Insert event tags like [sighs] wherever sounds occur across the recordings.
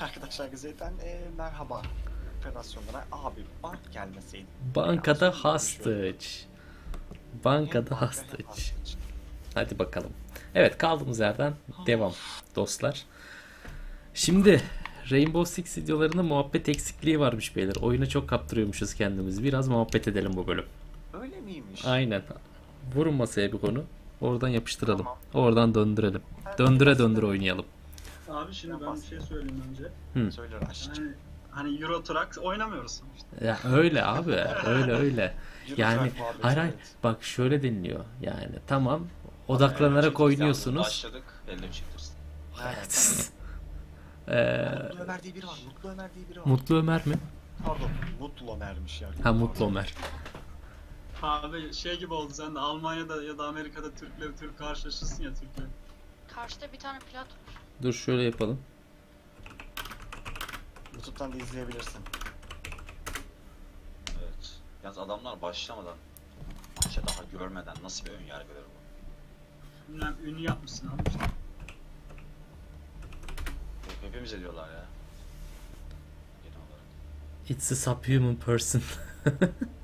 Arkadaşlar zaten e, merhaba operasyonlara abi bank gelmeseydi. Bankada hostage. Bankada hostage. Hadi bakalım. Evet kaldığımız yerden devam dostlar. Şimdi Rainbow Six videolarında muhabbet eksikliği varmış beyler. Oyuna çok kaptırıyormuşuz kendimizi. Biraz muhabbet edelim bu bölüm. Öyle miymiş? Aynen. Vurun masaya bir konu. Oradan yapıştıralım. Tamam. Oradan döndürelim. Döndüre döndüre oynayalım. Abi şimdi ben bir şey söyleyeyim önce. Söyle Raşit. Yani hani Euro Truck oynamıyoruz sonuçta. Ya öyle abi. Öyle öyle. [laughs] Yani hayır hayır. evet. Bak şöyle deniliyor. Yani tamam odaklanarak oynuyorsunuz. Başladık. Elle çıktırsın. Evet. [laughs] Ee, Mutlu Ömer diye biri var. Mutlu Ömer diye biri var. Mutlu Ömer mi? Pardon. Mutlu Ömer'miş yani. Ha Mutlu Ömer. Abi şey gibi oldu sen de Almanya'da ya da Amerika'da Türkler Türk karşılaşırsın ya Türkler. Karşıda bir tane plat var. Dur şöyle yapalım. YouTube'dan da izleyebilirsin. Evet. Yalnız adamlar başlamadan maça daha görmeden nasıl bir ön yargıları bu? Bilmem ünlü yapmışsın abi işte. Hep- Hepimiz ediyorlar ya. Genel olarak. It's a subhuman person. [laughs]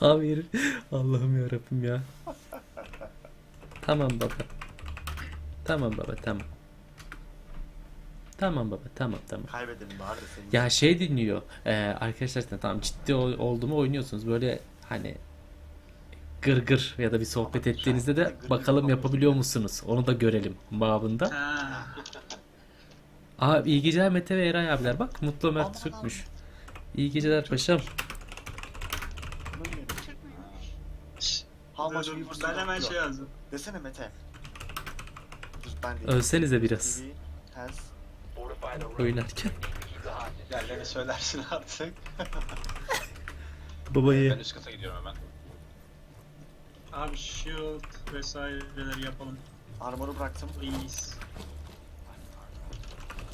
Hayır. Allah'ım yarabbim ya. Tamam baba. Tamam baba tamam. Tamam baba tamam tamam. Kaybedelim bari de senin. Ya şey dinliyor. Ee, arkadaşlar işte tamam ciddi ol, oldu mu oynuyorsunuz. Böyle hani gır gır ya da bir sohbet ettiğinizde de bakalım yapabiliyor musunuz? Onu da görelim babında. Ha. Aa iyi geceler Mete ve Eray abiler. Bak Mutlu Ömer Aman Türkmüş. İyi geceler paşam. Bunun yerine. Türk müymüş? Şşş, How much dur, dur, viewers ben hemen şey yazdım. Desene Mete. Dur ben de. Ölsenize biraz. TV has Oynarken. Yerlerini söylersin artık. Babayı. Ben üst kata gidiyorum hemen. Abi shield vesaireleri yapalım. armoru bıraktım. Please.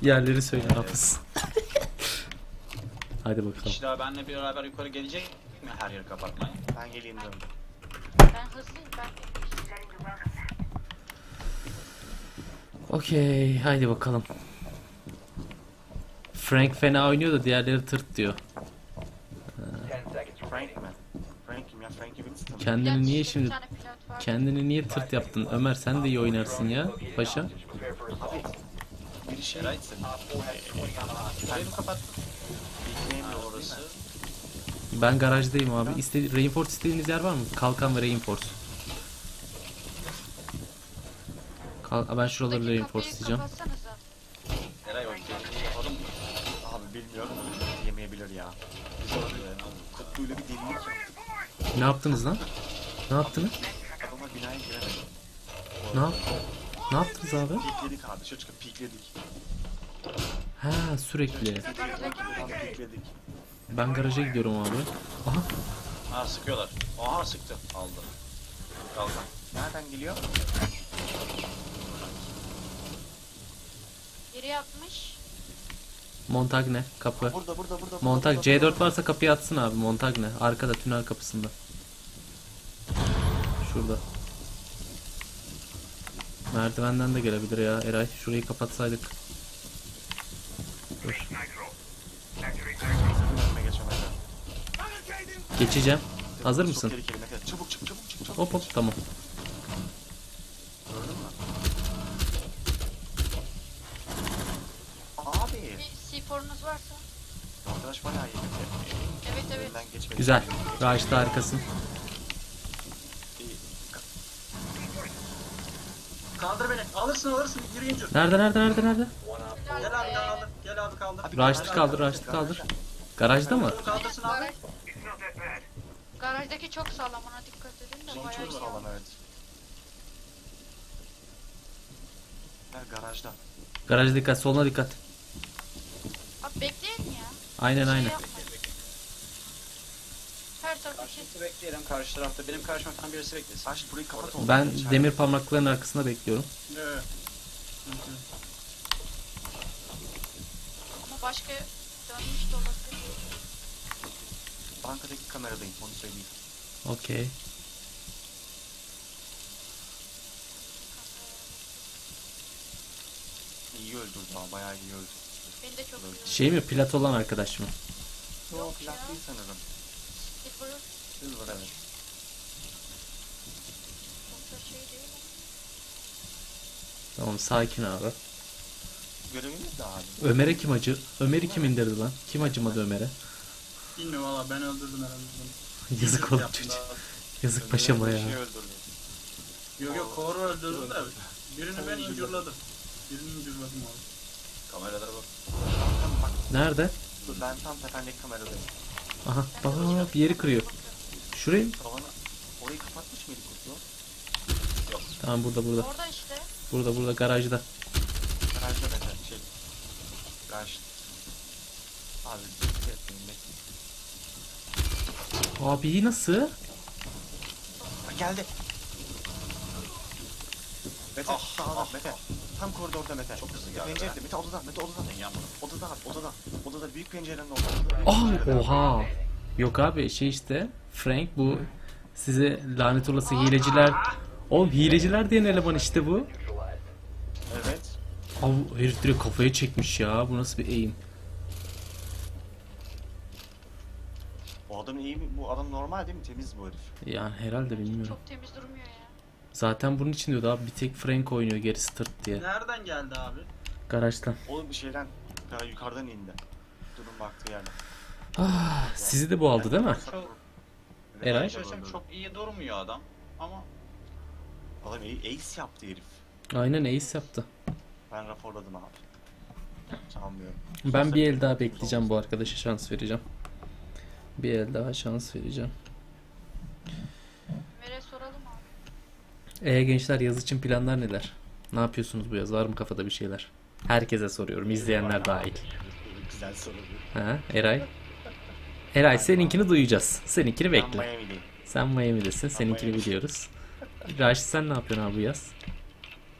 Yerleri söyle hafız. [laughs] Hadi bakalım. kişi daha benimle beraber yukarı gelecek mi her yeri kapatmaya? Ben geleyim diyorum. Ben hızlıyım ben. Okey. Haydi bakalım. Frank fena oynuyor da diğerleri tırt diyor. Frank mi? Ya. Kendini niye şimdi kendini niye tırt yaptın? Ömer sen de iyi oynarsın ya paşa. Bir şey gitsin. Yukarıyı mı kapattın? Bekleyemiyor Orası. orası. Ben garajdayım abi. İste reinforce istediğiniz yer var mı? Kalkan ve reinforce. Kal ben şuraları reinforce kapatsanıza. Eray o yapalım mı? Abi bilmiyorum. Yemeyebilir ya. Biz orada Kutlu'yla bir delilik yaptık. Ne yaptınız lan? Ne yaptınız? Adama binaya giremedik. Ne yap? Ne yaptınız abi? Pikledik abi. Dışarı çıkıp pikledik. Ha sürekli. Pikledik. Ben garaja gidiyorum abi. Aha Ha sıkıyorlar. Aha sıktı. Aldı. Kalkan. Nereden geliyor? Geri yapmış. Montagne kapı. Burada burada burada. Montag burada, C4 burada. varsa kapıyı atsın abi. Montagne arkada tünel kapısında. Şurada. Merdivenden de gelebilir ya Eray. Şurayı kapatsaydık. Dur. Geçeceğim. Hazır Çok mısın? Mete. Çabuk çık çabuk çık çabuk. Hop hop tamam. Gördün mü? Abi. Bir C4'unuz varsa. Arkadaş bayağı iyi. Evet evet. Önünden geçmedi. Güzel. Raş'ta harikasın. İyi. Kaldır beni. Alırsın alırsın. Yürü ince. Nerede nerede nerede nerede? Gel abi kaldır. Gel abi kaldır. Garajda, kaldır Raşt'ı kaldır. Garajda mı? Kaldırsın abi. Garaj... Garajdaki çok sağlam ona dikkat edin de Bizim bayağı çok iyi. sağlam evet. Gel garajda. Garaja dikkat soluna dikkat. Abi bekleyin ya. Aynen Şey aynen. yapmayın. Her tarafı şey. Karşısı bekleyelim. Karşı tarafta benim karşıma tam birisi beklesin. Saç burayı kapat oğlum. Ben İçeride. demir parmaklıkların arkasında bekliyorum. Evet. Ama başka dönmüş de olabilir. Bankadaki kameradayım onu söyleyeyim. Okey. İyi öldürdü ha bayağı iyi öldürdü. Beni de çok güzel. Şey mi plat olan arkadaş mı? Yok ya. plak değil sanırım. Silver'ın Silver evet. Şey tamam sakin abi. Görevimiz de abi. Ömer'e kim acı? Ömer'i kim indirdi lan? Kim acımadı Ömer'e? Bilmiyorum valla ben öldürdüm herhalde. Yazık oğlum daha. Yazık paşama ya. Yok yok koru öldürdüm de birini ben incirladım. Birini incirladım abi. Kameralara bak. Tamam bak Nerede? dur, ben tam tependeki kameradayım. Aha bak bak, bak, bir yeri kırıyor. Şurayı mı? Tavana orayı kapatmış mıydık Utlu? Tamam burada burada. Orada işte. Burada burada garajda. Garajda mesela şey. Garaj. Abi. Abi nasıl? Geldi. Mete Ah, sağda ah, Mete. Tam koridorda Mete. Çok hızlı geldi Pencerede. Mete odada Mete odada. Ben yanmadım. Odada abi odada. Odada büyük pencerenin orada. Aa oha. Yok abi şey işte Frank bu size lanet olası hileciler. Oğlum hileciler diyen eleman işte bu. Evet. Abi herif direkt kafaya çekmiş ya. Bu nasıl bir eğim? Adam iyi mi? Bu adam normal değil mi? Temiz bu herif. Yani herhalde bilmiyorum. Çok temiz durmuyor ya. Zaten bunun için diyordu abi bir tek Frank oynuyor gerisi tırt diye. Nereden geldi abi? Garajdan. O bir şeyden daha yukarıdan indi. Durun baktığı yerden. Ah, sizi de bu aldı değil mi? Çok, Eray? Söylesem çok iyi durmuyor adam. Ama Adam ace yaptı herif. Aynen ace yaptı. Ben raporladım abi. Sanmıyorum. Ben bir el daha bekleyeceğim bu arkadaşa şans vereceğim. Bir el daha şans vereceğim. Ömer'e soralım abi. E gençler yaz için planlar neler? Ne yapıyorsunuz bu yaz? Var mı kafada bir şeyler? Herkese soruyorum, izleyenler dahil. Güzel soru. Ha, Eray? Eray seninkini duyacağız. Seninkini bekle. Sen Miami'desin, seninkini biliyoruz. Raşit sen ne yapıyorsun abi bu yaz?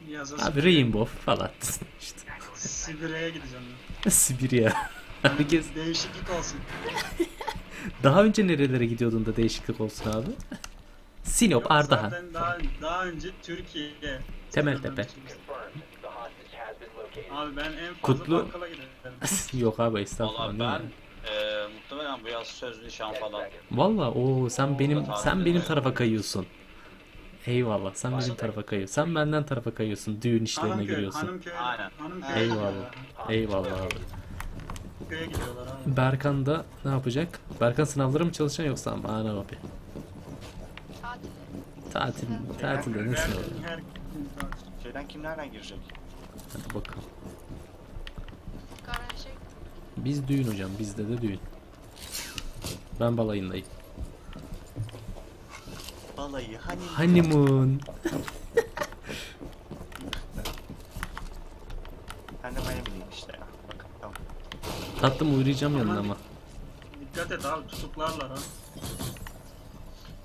Yaza Abi Rainbow falan [laughs] işte. Sibirya'ya gideceğim Sibirya. Herkes ben. Değişiklik olsun. Daha önce nerelere gidiyordun da değişiklik olsun abi? Sinop, Yok, Ardahan. Zaten daha, daha önce Türkiye'ye. Temeltepe. Abi ben en fazla Kutlu- bakkala giderim. [laughs] Yok abi estağfurullah. valla değil ben mi? eee muhtemelen bu yaz sözlü nişan falan. Valla o sen benim sen benim yapayım. tarafa kayıyorsun. Eyvallah sen bizim tarafa kayıyorsun. Sen benden tarafa kayıyorsun. Düğün işlerine Hanımköy, giriyorsun. Hanımköy, Aynen. Eyvallah. Eyvallah abi. Köye gidiyorlar abi. Berkan da ne yapacak? Berkan sınavlara mı çalışacaksın yoksa ama ana abi. Tatil. Tatil, tatilde ne Her- sınavı? her- Şeyden kim nereden girecek? Hadi bakalım. Garaja. Biz düğün hocam bizde de düğün. Ben balayındayım. Balayı hani Honeymoon. Ben de Miami'deyim işte ya. Bak tamam. Tatlım uğrayacağım yanına ama. Dikkat et abi tutuklarlar ha.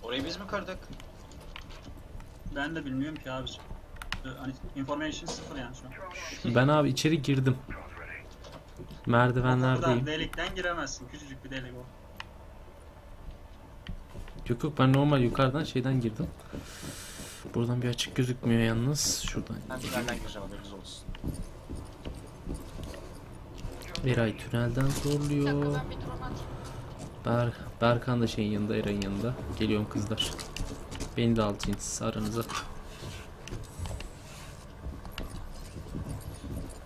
Orayı biz mi kırdık? Ben de bilmiyorum ki abi. Hani information sıfır yani şu an. Ben abi içeri girdim. Buradan Merdivenlerdeyim. delikten giremezsin. Küçücük bir delik o. Yok yok ben normal yukarıdan şeyden girdim. Buradan bir açık gözükmüyor yalnız. Şuradan. Ben tünelden gireceğim haberiniz olsun. Eray tünelden zorluyor. Ber Berkan da şeyin yanında, Eray'ın yanında. Geliyorum kızlar. Beni de alacaksınız aranıza.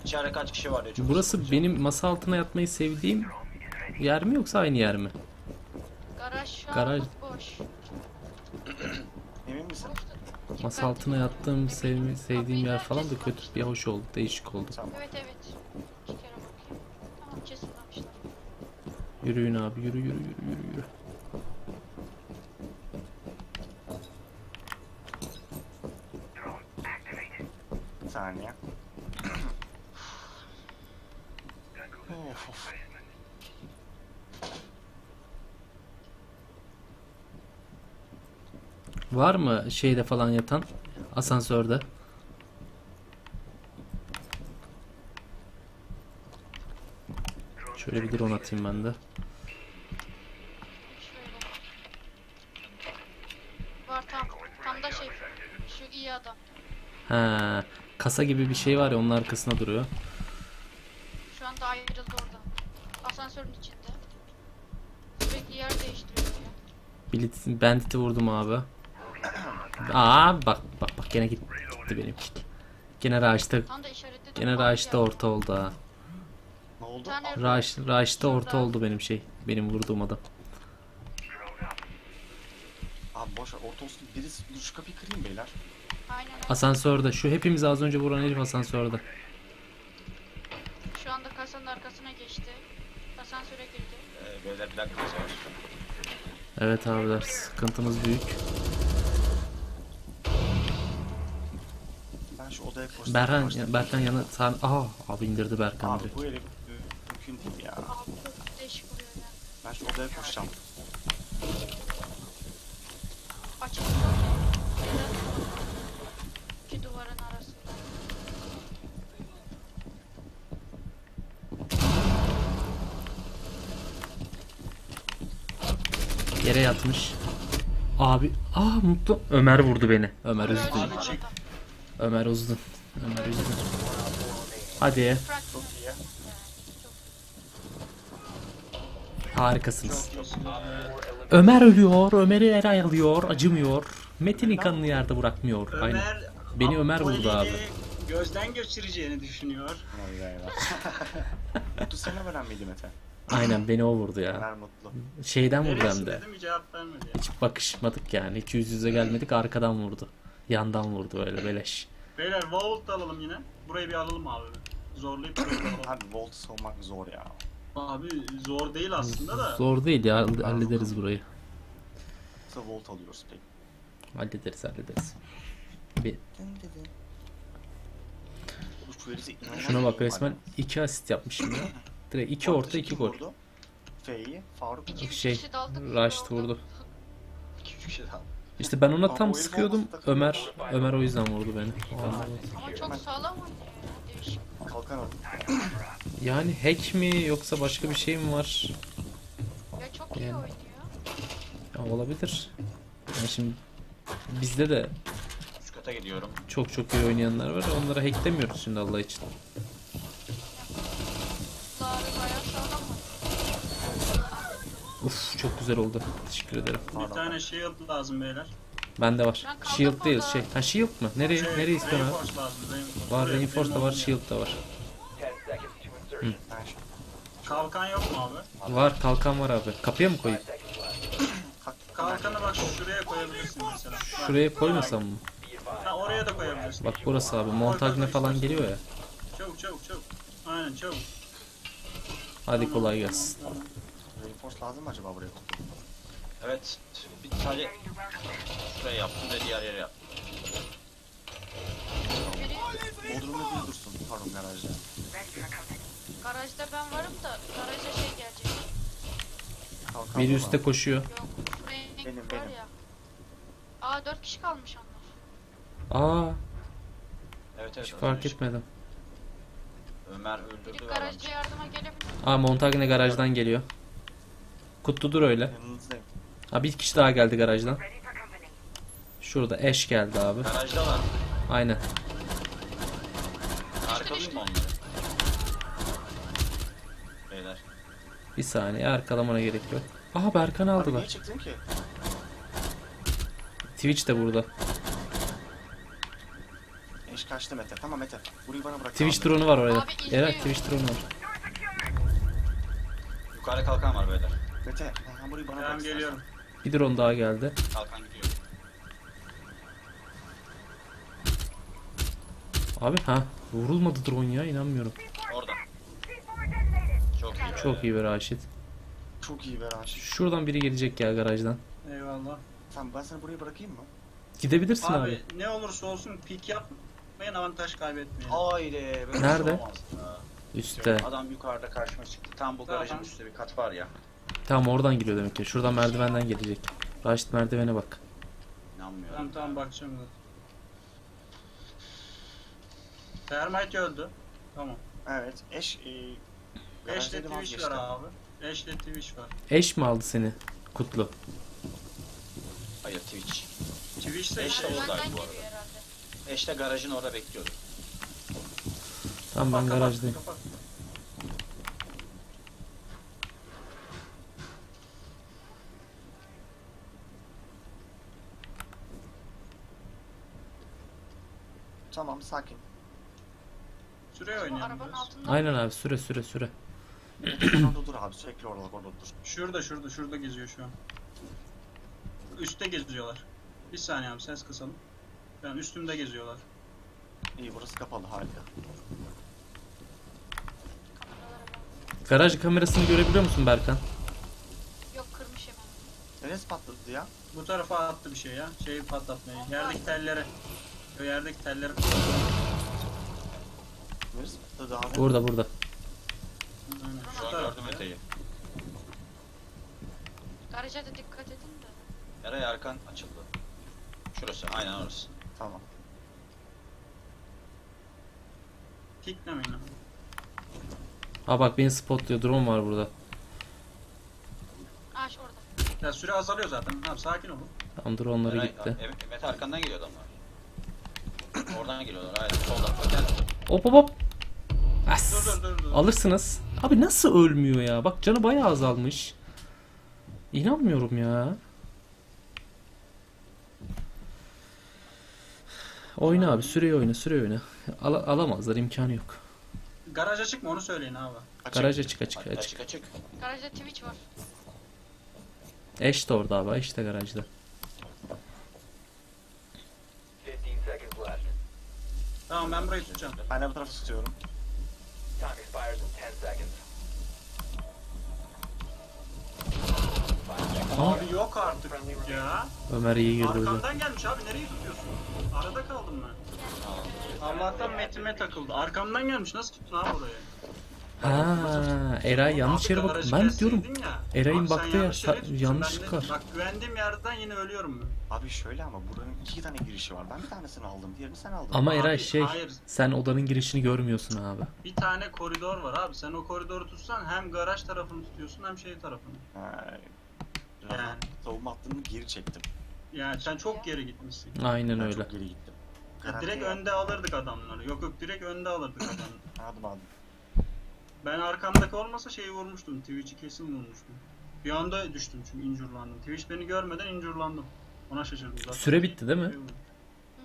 İçeride kaç kişi var ya çok Burası benim masa altına yatmayı sevdiğim yer mi yoksa aynı yer mi? Garaj şu Garaj. boş. [clears throat] Emin misin? Masa altına yattığım, sevmi, sevdiğim yer falan da kötü bir hoş oldu, değişik oldu. Tamam. Evet evet. İki kere bakayım. Tamam cesaretlemişler. Yürüyün abi, yürü yürü yürü yürü yürü. Bir saniye. of of. Var mı şeyde falan yatan? Asansörde. Şöyle bir drone atayım ben de. Şöyle. Var tam. Tam da şey. Şu iyi adam. Ha, kasa gibi bir şey var ya onun arkasında duruyor. ayrıldı oradan. Asansörün içinde. Sürekli yer değiştiriyor ya. Blitz, Bandit'i vurdum abi. [clears throat] Aa bak bak bak gene gitti benim. Gene Raş'ta gene Raş'ta orta oldu ha. Ne oldu? Raş Raş'ta orta oldu benim şey. Benim vurduğum adam. Abi boş ver orta olsun. Birisi dur şu kapıyı kırayım beyler. Aynen. Asansörde. Şu hepimiz az önce vuran herif asansörde. Şu anda kasanın arkasına geçti. Asansöre girdi. Ee, beyler bir dakika. Evet abiler sıkıntımız büyük. Ben şu odaya koştum. Berhan, Başladım. Berkan yanı sen Aa abi indirdi Berkan Abi direkt. bu herif mümkün değil ya. Abi çok değişik vuruyor ya. Ben şu odaya koşacağım. Açık. İki duvarın arasında. Yere yatmış. Abi, aa mutlu. Ömer vurdu beni. Ömer üzdü. Ömer üzdü. Ömer üzdü. Hadi. Harikasınız. Ömer ölüyor. Ömer'i Eray alıyor. Acımıyor. Metin'i kanını yerde bırakmıyor. Aynen. Ömer Beni Ömer vurdu abi. Gözden geçireceğini düşünüyor. Eyvah [laughs] eyvah. Mutlu sana veren miydi Mete? Aynen beni o vurdu ya. Mutlu. Şeyden vurdu Neresi hem de. dedim cevap vermedi ya. Hiç bakışmadık yani. Hiç yüz yüze gelmedik. Arkadan vurdu. Yandan vurdu öyle beleş. Beyler vault da alalım yine. Burayı bir alalım abi. Zorlayıp burayı bir alalım. Abi Volt savunmak zor ya. Abi zor değil aslında da. Zor değil ya. Hallederiz burayı. Kısa Volt alıyoruz peki. Hallederiz hallederiz. Bir, inanılmaz şuna bak resmen iki asist yapmışım ya. [clears throat] Direkt iki orta iki gol. F'yi, Faruk. [laughs] İki üç Şey. Raşit vurdu. 2-3 kişi daha. İşte ben ona tam sıkıyordum. Ömer. Ömer o yüzden vurdu beni. Ama çok sağlam oynuyor ya. Değişik. Kalkan aldı. Yani hack mi yoksa başka bir şey mi var? Ya çok iyi Yani. oynuyor. Ya olabilir. Yani şimdi bizde de Üst kata gidiyorum. çok çok iyi oynayanlar var. Onlara hack demiyoruz şimdi Allah için. Zarı bayağı sağlam oynuyor. Uf çok güzel oldu. Teşekkür ederim. Bir tane shield lazım beyler. Bende var. Ben kaldım Shield değil orada. şey. Ha shield mı? Nereye Şey, nereye istiyorsun abi? reinforce lazım. Reinforce. Var Buraya reinforce da var, shield da var. Yer. Kalkan yok mu abi? Var kalkan var abi. Kapıya mı koyayım? Kalkanı bak şuraya koyabilirsin mesela. Şuraya koymasam mı? Ha, oraya da koyabilirsin. Bak burası abi. Montagne falan geliyor ya. Çabuk çabuk çabuk. Aynen çabuk. Hadi kolay gelsin. Lazım mı acaba buraya? Evet. Bir sadece şuraya yaptım ve diğer yere yaptım. Biri Bodrum'da bir dursun. Pardon garajda. garajda ben varım da garaja şey gelecek. Kalkan Biri üstte koşuyor. Yok. Frank Benim, var benim. ya. Aa dört kişi kalmış onlar. Aa Evet evet. hiç fark etmedim. Ömer Biri öldürdü ve garajda yardıma gelebilir. Aa Montagne garajdan geliyor. Kutlu dur öyle. Yanınızdayım. Ha bir kişi daha geldi garajdan. Şurada Ash geldi abi. Garajda var. Aynen. Arkalayayım mı onları? Beyler. Bir saniye arkalamana gerek yok. Aha Berkan Abi niye aldılar. çıktın ki? Twitch de burada. Eş kaçtı Mete. Tamam Mete. Burayı bana bırak. Twitch drone'u var orada. Abi izliyor. Evet Twitch drone'u var. Yukarıda kalkan var beyler. Mete. Ha, burayı bana Tamam bırak. geliyorum. Bir drone daha geldi. Kalkan gidiyor. Abi ha vurulmadı drone ya inanmıyorum. Orada. Çok iyi. Çok iyi bir Raşit. Çok iyi be Raşit. Şuradan biri gelecek ya garajdan. Eyvallah. Tamam ben seni buraya bırakayım mı? Gidebilirsin Abi, abi. ne olursa olsun pik yapmayın avantaj kaybetmeyin. Haydi. Böyle Nerede? şey olmaz. Üstte. Adam yukarıda karşıma çıktı. Tam bu garajın Tamam. üstte bir kat var ya. Tamam oradan geliyor demek ki. Şuradan merdivenden gelecek. Raşit merdivene bak. İnanmıyorum. Tamam tamam bakacağım da. Termite öldü. Tamam. Evet. Eş... E, garajdaydı, Twitch var abi. Ash'le Twitch var. Eş mi aldı seni? Kutlu. Hayır Twitch. Twitch de işte de oradaydı bu arada. herhalde. Eşte garajın orada bekliyordu. Tamam ben garajdayım. kapat. Tamam sakin. Süreye Şu oynayalım arabanın biraz. altında. Aynen abi süre süre süre. Orada dur abi sürekli orada orada dur. Şurada şurada şurada geziyor şu an. Üste geziyorlar. Bir saniye abi ses kısalım. Yani üstümde geziyorlar. İyi burası kapalı harika. Garaj kamerasını görebiliyor musun Berkan? Yok kırmış hemen. Neresi patladı ya? Bu tarafa attı bir şey ya. Şeyi patlatmayı. Yerdeki telleri. Yo, yerdeki telleri? Burada burada. Aynen. Şu Şu an gördüm öteyi. Garaja da dikkat edin de. Eray arkan açıldı. Şurası aynen orası. Tamam. Piklemeyin abi. Ha bak beni spotluyor. Drone var burada. Ağaç orada. Ya süre azalıyor zaten. Abi sakin olun. Tam drone'ları Eray, gitti. Evet, Mete arkandan geliyor adamlar. Oradan geliyorlar aynen soldan. Gel. Hop hop hop. As. Dur dur dur dur. Alırsınız. Abi nasıl ölmüyor ya? Bak canı bayağı azalmış. İnanmıyorum ya. Oyna abi süreyi oyna süreyi oyna. Al alamazlar imkanı yok. Garaja çıkma onu söyleyin abi. Açık. Garaja çık Açık açık. açık. açık. Garajda Twitch var. Eş de orada abi eş de garajda. Tamam ben burayı tutacağım. Ben de bu tarafı tutuyorum. Time expires in 10 seconds. Aa, Abi yok artık ya. Ömer iyi girdi hocam. Arkamdan gelmiş abi nereye tutuyorsun? Arada kaldım ben. Allah'tan metime takıldı. Arkamdan gelmiş nasıl tuttun abi orayı? Ha, Eray yanlış yere bak. Ben diyorum. Eray'ın baktığı yer yanlış sa- var. Bak güvendiğim yerden yine ölüyorum ben. Abi şöyle ama buranın iki tane girişi var. Ben bir tanesini aldım. Diğerini sen aldın. Ama Abi, Eray şey hayır. sen odanın girişini görmüyorsun abi. Bir tane koridor var abi. Sen o koridoru tutsan hem garaj tarafını tutuyorsun hem şey tarafını. Ha, Yani. yani. Savunma hattını geri çektim. Yani sen çok geri gitmişsin. Aynen Ben öyle. çok geri gittim. Ya direkt önde alırdık adamları. Yok yok direkt önde alırdık [clears throat] adamları. Aldım aldım. Ben arkamdaki olmasa şeyi vurmuştum. Twitch'i kesin vurmuştum. Bir anda düştüm çünkü injurlandım. Twitch beni görmeden injurlandım. Ona şaşırdım zaten. Süre bitti değil mi? Şey.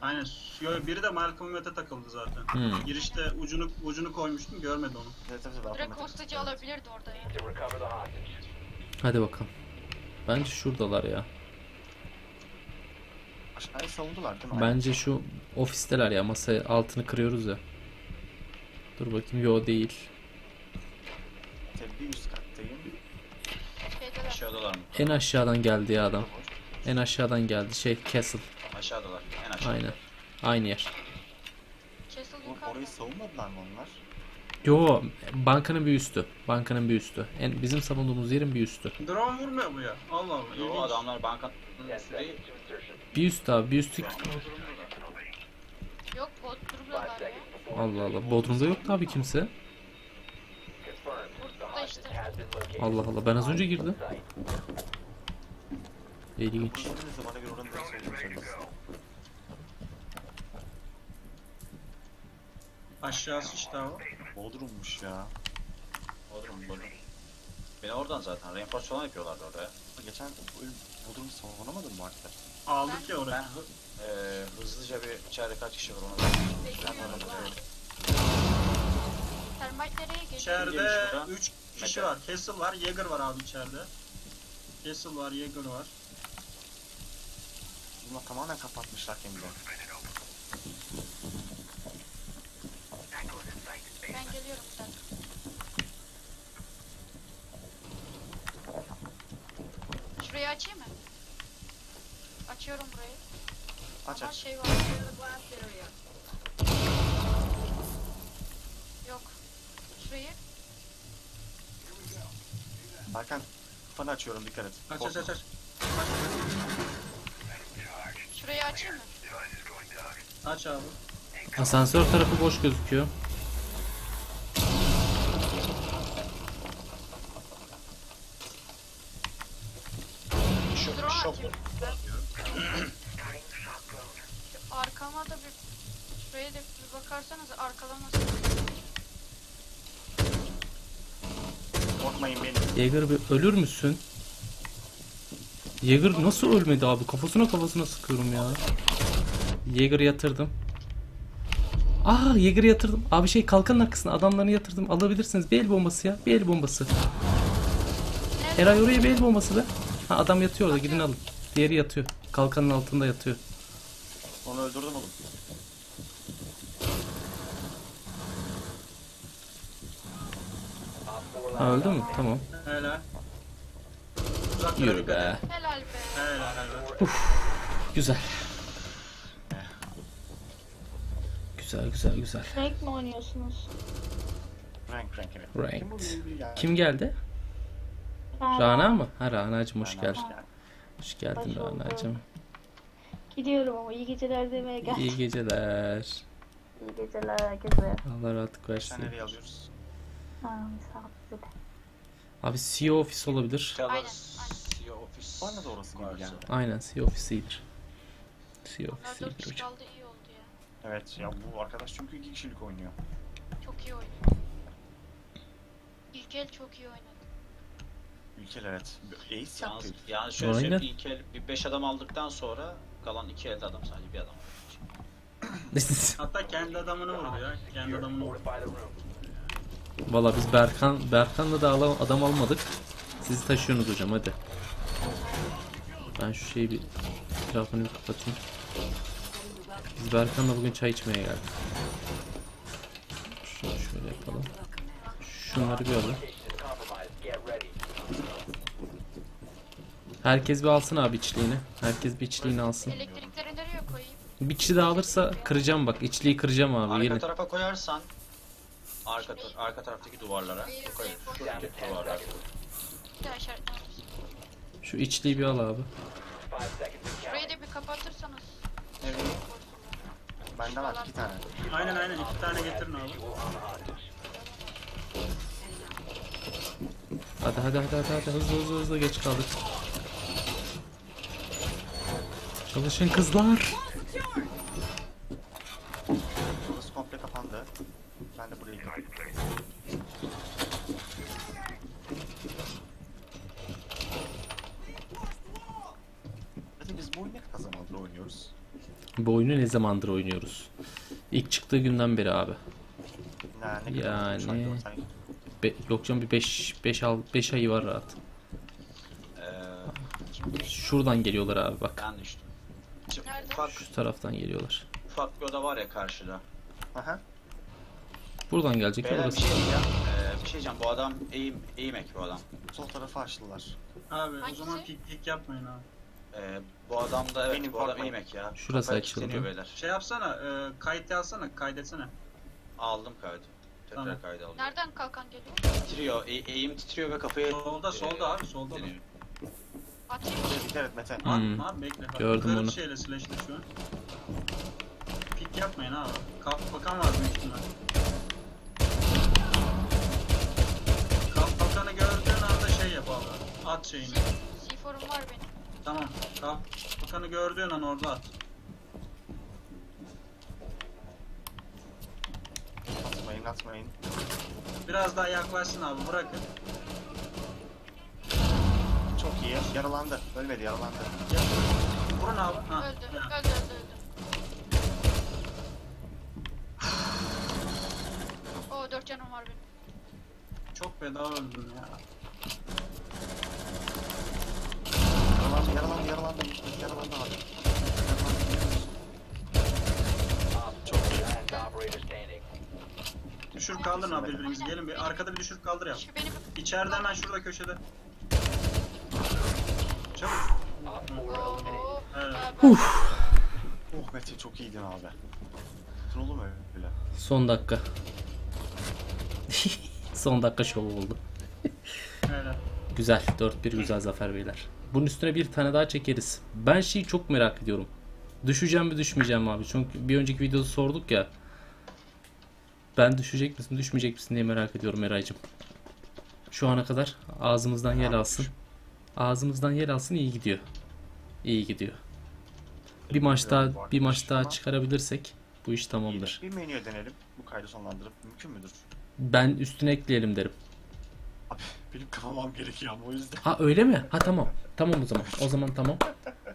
Aynen. Yo, biri de Malcolm Mete takıldı zaten. Hmm. Girişte ucunu ucunu koymuştum görmedi onu. Evet evet evet. Direkt hostacı alabilirdi orada ya. Hadi bakalım. Bence şuradalar ya. Aşağıya savundular değil mi? Bence şu ofisteler ya masa altını kırıyoruz ya. Dur bakayım yo değil. Tabii bir üst kattayım. Aşağıdalar mı? En aşağıdan geldi ya adam. En aşağıdan geldi şey Castle. Aşağıdalar. En aşağıda. Aynen. Aynı yer. Castle Or- yukarıda. orayı savunmadılar mı onlar? Yo bankanın bir üstü. Bankanın bir üstü. En, bizim savunduğumuz yerin bir üstü. Drone vurmuyor bu ya. Allah Allah. Yo ilginç. adamlar bankanın 10 değil. seconds to insertion. Bir üst abi bir üstü. Yok bot 5 durmuyorlar ya. Allah Allah. Bodrum'da yoktu abi kimse. Allah Allah ben az önce girdim. İlginç. Bana. Aşağısı işte abi. Bodrummuş ya. Mu? Olur. Beni oradan zaten reinforce falan yapıyorlardı oraya. Geçen öyle Bodrum'u savunamadın mı hakikaten? Aldık ya Ben oraya. hı, eee hızlıca bir içeride kaç kişi var ona Ben orada evet. Termite nereye geliyor? İçeride Girmiş burada. 3 kişi var. Castle var, Jaeger var abi içeride. Castle var, Jaeger var. Bunlar tamamen kapatmışlar kendilerini. Ben geliyorum sen. Şurayı açayım mı? Açıyorum burayı. Aç Ama aç. şey var. Yok. Şurayı. Hakan kafanı açıyorum dikkat et. Aç aç Korkma. aç aç. Şurayı açayım mı? Aç abi. Asansör tarafı boş gözüküyor. Şu Drone şok atayım. Şu arkama da bir şuraya da bir bakarsanız arkalamasın. Korkmayın beni. Jäger bir ölür müsün? Jäger nasıl ölmedi abi? Kafasına kafasına sıkıyorum ya. Jäger'ı yatırdım. Aa Yeager'ı yatırdım. Abi şey kalkanın arkasına adamlarını yatırdım. Alabilirsiniz. Bir el bombası ya. Bir el bombası. Eray oraya bir el bombası be. Ha adam yatıyor orada gidin alın. Diğeri yatıyor. Kalkanın altında yatıyor. Onu öldürdüm oğlum. Ha öldü mü? Tamam. Helal. Uzaklara Yürü dikkat et. be. Helal be. Helal helal. Güzel. Güzel güzel güzel. Renk mi oynuyorsunuz? Rank rank evet. Ranked. Kim geldi? Ben Rana mı? Ha Rana'cım hoş Rana, geldin. hoş geldin. Hoş geldin Hoş bulduk. Rana'cım. Gidiyorum ama iyi geceler demeye geldim. İyi geceler. İyi geceler herkese. Allah rahatlık Sen versin. nereye alıyoruz? Sağ. Abi CEO ofis olabilir. Teller Aynen, CEO ofis. Bana da orası gibi varsa. geldi. Aynen CEO. CEO ofisidir 4 kişi hocam. kaldı iyi oldu ya. Evet ya bu arkadaş çünkü iki kişilik oynuyor. Çok iyi oynadı. İlk el çok iyi oynadı. Ülkel evet. Ace yaptı. yani şöyle Aynen. söyleyeyim ilk el bir 5 adam aldıktan sonra kalan 2 elde adam sadece bir adam. [laughs] Hatta kendi adamını vurdu ya. Kendi adamını vurdu. Valla biz Berkan Berkan'la da adam almadık. Sizi taşıyorsunuz hocam hadi. Ben şu şeyi bir etrafını bir kapatayım. Biz Berkan'la bugün çay içmeye geldik. Şunu şöyle yapalım. Şunları bir ready. Herkes bir alsın abi içliğini. Herkes bir içliğini alsın. Elektrikleri nereye koyayım? Bir kişi daha alırsa kıracağım bak. İçliği kıracağım abi. Arka Gelin. tarafa koyarsan arka ta- arka taraftaki duvarlara koy. Şuradaki duvarlara. Bir daha işaretlememiz. Şu içliği bir al abi. 5 seconds to Şurayı count. da bir kapatırsanız. Evet. Bende var iki tane. Aynen aynen iki tane getirin abi. Hadi hadi hadi hadi, hadi. hızlı hızlı hızlı geç kaldık. Çalışın kızlar. Ben de buraya gidiyorum. Biz bu oyunu ne zamandır oynuyoruz? Bu oyunu ne zamandır oynuyoruz? İlk çıktığı günden beri abi. Ne, ne kadar Yani- olmuş acaba sanki? Be yok canım bir 5 5 al 5 ayı var rahat. Ee, Şuradan geliyorlar abi bak. ben düştüm. Şimdi Nerede? ufak, Şu taraftan geliyorlar. ufak bir oda var ya karşıda. Aha. Buradan gelecekler Beyler bir şey diyeceğim. Ee, bir şey diyeceğim. Bu adam eğim, eğim ek bu adam. Sol tarafı açtılar. Abi o Hangisi? zaman pik pik yapmayın abi. Ee, bu adam da evet Benim bu adam korkmayın. eğim ek ya. Şurası Kafaya açıldı. kilitleniyor beyler. Şey yapsana, e, kayıt yazsana, kaydetsene. Aldım kaydı. Tekrar Tamam. kaydı aldım. Nereden kalkan geliyor? Titriyor, e- eğim titriyor ve kafayı... Solda, solda abi, solda da. kilitleniyor. Atayım. Evet, evet Mete. Hmm. Abi bekle. Bak, Gördüm yukarı onu. şeyle slash'le şu an. Pik yapmayın abi. Kap bakan var büyük ihtimal. At şeyini. C4'um var benim. Tamam. Kap bakanı gördüğün an orada at. Atmayın atmayın. Biraz daha yaklaşsın abi bırakın. Çok iyi. Yaralandı. Ölmedi yaralandı. Ya- Vurun abi. Ha. Öldü. ya. Öldü öldü öldü. [sighs] Oo 4 canım var benim. Çok bedava öldüm ya. Yaralandı yaralandı yaralandı. Yaralandı abi. Çok iyi. Last operator standing. Düşür kaldırın abi birbirimizi. Gelin bir arkada bir düşür kaldır yap. Şu benim İçeride hemen şurada köşede. Çabuk. Op 4 eliminated. Oo. Evet. ben- Oh Mete çok iyiydin abi. Dur oğlum öyle. Son dakika. [laughs] Son dakika şov oldu. [laughs] Güzel. 4-1 güzel zafer beyler. Bunun üstüne bir tane daha çekeriz. Ben şeyi çok merak ediyorum. Düşeceğim mi düşmeyeceğim mi abi? Çünkü bir önceki videoda sorduk ya. Ben düşecek misin düşmeyecek misin diye merak ediyorum Eray'cım. Şu ana kadar ağzımızdan yel alsın. Ağzımızdan yel alsın iyi gidiyor. İyi gidiyor. Bir maç daha bir maç daha çıkarabilirsek bu iş tamamdır. Bir menüye denelim. Bu kaydı sonlandırıp mümkün müdür? Ben üstüne ekleyelim derim. Abi benim kafamam gerekiyor ama o yüzden. Ha öyle mi? Ha tamam. Tamam o zaman. O zaman tamam.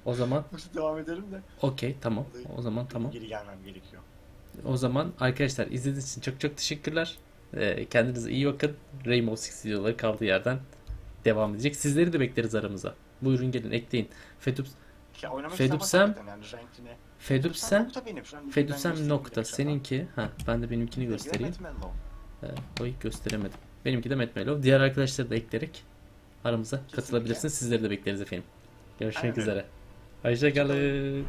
O zaman [laughs] devam edelim de. okey tamam. O zaman tamam. Geri gelmem gerekiyor. O zaman arkadaşlar izlediğiniz için çok çok teşekkürler. Ee, kendinize iyi bakın. Rainbow Six videoları kaldığı yerden devam edecek. Sizleri de bekleriz aramıza. Buyurun gelin ekleyin. Fedup Ya oynamak Fedup istemem Sam- zaten yani renkine. Fedupsen nokta. Seninki. Ha ben de benimkini Diğeri göstereyim. Ee, oy gösteremedim. Benimki de Matt Mello. Diğer arkadaşları da ekleyerek aramıza katılabilirsiniz. Sizleri de bekleriz efendim. Görüşmek Aynen üzere. Hoşçakalın.